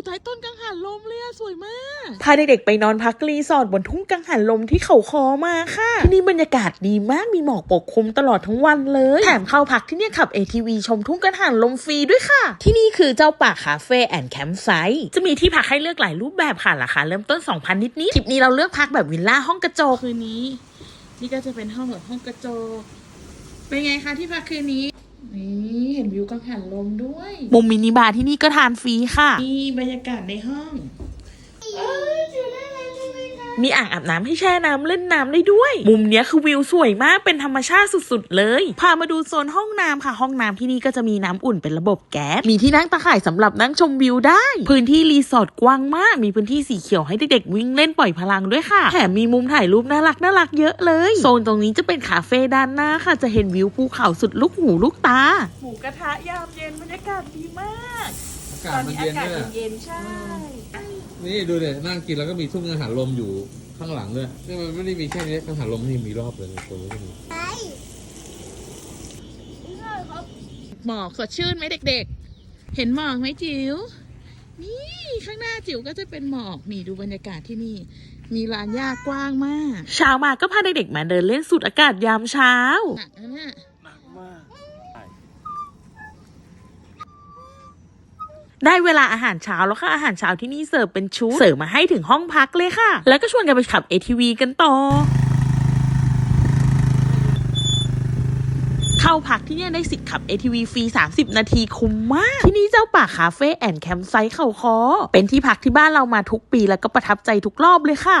อยู่ใต้ต้นกังหันลมเลยอะสวยมาก พาเด็กๆไปนอนพักรีสอร์ทบนทุ่งกังหันลมที่เขาคอมาค่ะ ที่นี่บรรยากาศดีมากมีหมอกปกคลุมตลอดทั้งวันเลย แถมเข้าพักที่เนี่ยขับ ATV ชมทุ่งกังหันลมฟรีด้วยค่ะ ที่นี่คือเจ้าป่าคาเฟ่แอนด์แคมป์ไซต์จะมีที่พักให้เลือกหลายรูปแบบค่ะราคาเริ่มต้น 2,000 นิดๆทริปนี้เราเลือกพักแบบวิลล่าห้องกระจกคืนนี้ นี่ก็จะเป็นห้องแบบห้องกระจกเป็นไงคะที่พักคืนนี้ นี่เห็นวิวกังหันลมด้วย มุมมินิบาร์ที่นี่ก็ทานฟรีค่ะ นี่บรรยากาศในห้องเอ้ยอยู่ได้ไหมได้ไห มีอ่างอาบน้ำให้แช่น้ำเล่นน้ำได้ด้วย มุมเนี้ยคือวิวสวยมากเป็นธรรมชาติสุดๆ เลย พามาดูโซนห้องน้ำค่ะ ห้องน้ำที่นี่ก็จะมีน้ำอุ่นเป็นระบบแก๊ส มีที่นั่งตะข่ายสำหรับนั่งชมวิวได้ พื้นที่รีสอร์ทกว้างมาก มีพื้นที่สีเขียวให้เด็กๆวิ่งเล่นปล่อยพลังด้วยค่ะ แถมมีมุมถ่ายรูปน่ารักน่ารักเยอะเลย โซนตรงนี้จะเป็นคาเฟ่ด้านหน้าค่ะ จะเห็นวิวภูเขาสุดลูกหูลูกตา หมูกระทะยามเย็นบรรยากาศดีมากากาศมันเย็นด้วยอะเย็นๆใช่นี่ดูเดี๋ยนั่งกินแล้วก็มีทุ่งกังหันลมอยู่ข้างหลังด้วยนี่มันไม่ได้มีแค่นี้กังหันลมนี่มีรอบเลยตรงนี้ก็มีหมอกสดชื่นไหมเด็กๆ เห็นหมอกไหมจิ๋ว นี่ข้างหน้าจิ๋วก็จะเป็นหมอก นี่ดูบรรยากาศที่นี่ มีลานหญ้ากว้างมากเช้ามาก็พาเด็กๆมาเดินเล่นสูดอากาศยามเช้า หนักนะเนี่ย ได้เวลาอาหารเช้าแล้วค่ะ อาหารเช้าที่นี่เสิร์ฟเป็นชุดเสิร์ฟมาให้ถึงห้องพักเลยค่ะ แล้วก็ชวนกันไปขับ ATV กันต่อเข้าพักที่เนี่ยได้สิทธิ์ขับ ATV ฟรี 30 นาทีคุ้มมาก ที่นี่เจ้าป่าคาเฟ่แอนด์แคมป์ไซต์เขาคอ เป็นที่พักที่บ้านเรามาทุกปีแล้วก็ประทับใจทุกรอบเลยค่ะ